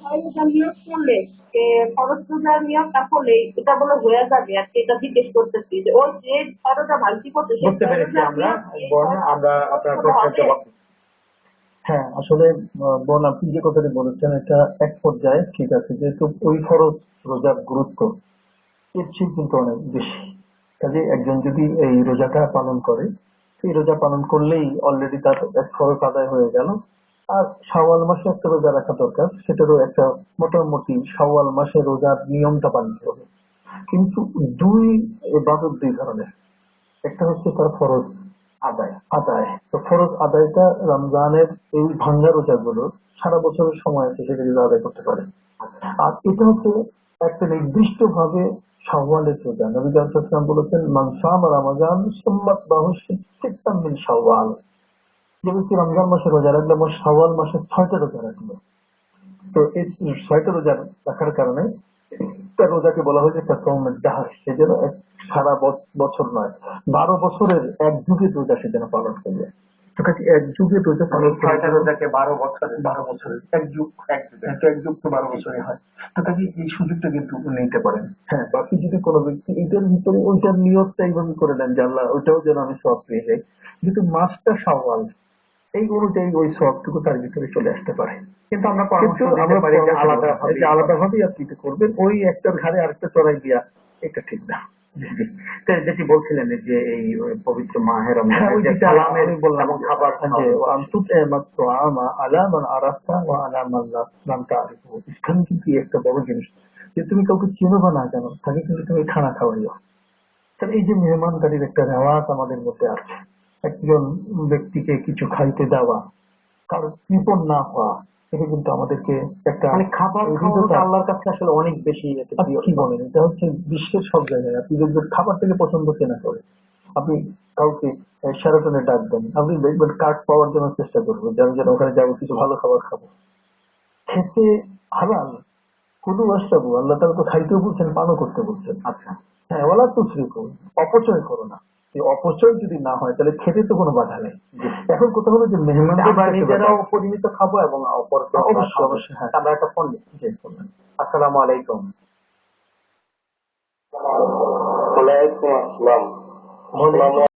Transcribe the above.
নিয়োগ করলে যে খরচ রোজা নিয়োগটা করলে এটা বলে হয়ে যাবে আর এটা জিজ্ঞেস করতেছি যে ওই যে খরচটা ভাঙতি করতে বুঝতে পেরেছি আমরা। নিয়োগ আপনার খরচ হ্যাঁ আসলে বোন আপনি যে কথাটি বলেছেন এটা এক পর্যায়ে ঠিক আছে যেহেতু ওই ফরজ রোজার গুরুত্ব এর চেয়ে কিন্তু অনেক বেশি। কাজে একজন যদি এই রোজাটা পালন করে সেই রোজা পালন করলেই অলরেডি তার এক ফরজ আদায় হয়ে গেল। আর শাওয়াল মাসে একটা রোজা রাখা দরকার, সেটারও একটা মোটামুটি শাওয়াল মাসে রোজার নিয়মটা পালন হবে। কিন্তু দুই এবাদত দুই ধরনের। একটা হচ্ছে তার ফরজ আদায়। আদায়। তো ফরজ আদায়টা রমজানের এই ভাঙ্গা রোজাগুলো সারা বছরের সময় আছে, সেটা যদি আদায় করতে পারে। আর এটা হচ্ছে একটা নির্দিষ্ট ভাবে শাওয়ালের রোজা। নবী বলেছেন মানসাম রমাজান সুম্মাত বাহু মিন শাওয়াল। ব্যক্তি রমজান মাসে রোজা রাখলে আমার শাওয়াল মাসে ছয়টা রোজা রাখল। তো এই ছয়টা রোজা রাখার কারণে তার রোজাকে বলা হয়েছে জাহাজ। সে যেন এক সারা বছর নয় বারো বছরের এক যুগের রোজা সে যেন পালন করবে এক যুগের রোজা মানে পালন ছয়টা রোজাকে বারো বছর বারো বছরের এক যুগ এক যুগ যুগ তো বারো বছরে হয়। তো কাজে এই সুযোগটা কিন্তু নিতে পারেন। হ্যাঁ বাকি যদি কোনো ব্যক্তি এটার ভিতরে ওইটার নিয়তটা এইভাবে করে নেন যে আল্লাহ ওইটাও যেন আমি সব পেয়ে যাই। কিন্তু মাসটা সওয়াল এই অনুযায়ী ওই সবটুকু তার ভিতরে চলে আসতে পারে। কিন্তু আমরা পরামর্শ দিতে পারি যে আলাদা আলাদা আলাদাভাবেই আপনি এটা করবেন ওই একটার ঘাড়ে আরেকটা চড়াই দিয়া এটা ঠিক না। যেটি বলছিলেন যে এই পবিত্র মাহের হ্যাঁ, বললাম খাবার ইসলাম কিন্তু একটা বড় জিনিস? যে তুমি কাউকে চিনো বা না জানো তাকে কিন্তু তুমি খানা খাওয়াইও। তাহলে এই যে মেহমানদারির একটা রেওয়াজ আমাদের মধ্যে আছে একজন ব্যক্তিকে কিছু খাইতে দেওয়া কারও কৃপণ না হওয়া এটা কিন্তু আমাদেরকে একটা মানে খাবার হৃদয়তা- আল্লাহর কাছে আসলে অনেক বেশি আপনি কি বলেন? এটা হচ্ছে বিশ্বের সব জায়গায়। আপনি দেখবেন খাবার থেকে পছন্দ কেনা করে আপনি কাউকে সেরাটনে ডাকবেন আপনি দেখবেন কার্ড পাওয়ার জন্য চেষ্টা করবেন যেন যেন ওখানে যাব কিছু ভালো খাবার খাব। খেতে হালাল কুলু আশরাবু আল্লাহ তালা তো খাইতেও বলছেন পানও করতে বলছেন। আচ্ছা। হ্যাঁ ওলা তো শ্রীকুল অপচয় করো না। অপচয় যদি না হয় তাহলে খেতে তো কোনো বাধা নেই এখন কোথাও হলো যে মেহমান আমরা নিজেরাও পরিমিত খাব এবং অপর অবশ্যই, অবশ্যই, হ্যাঁ। আমরা একটা ফোন নিচ্ছি। আসসালামু আলাইকুম ওয়ালাইকুম। আসসালামু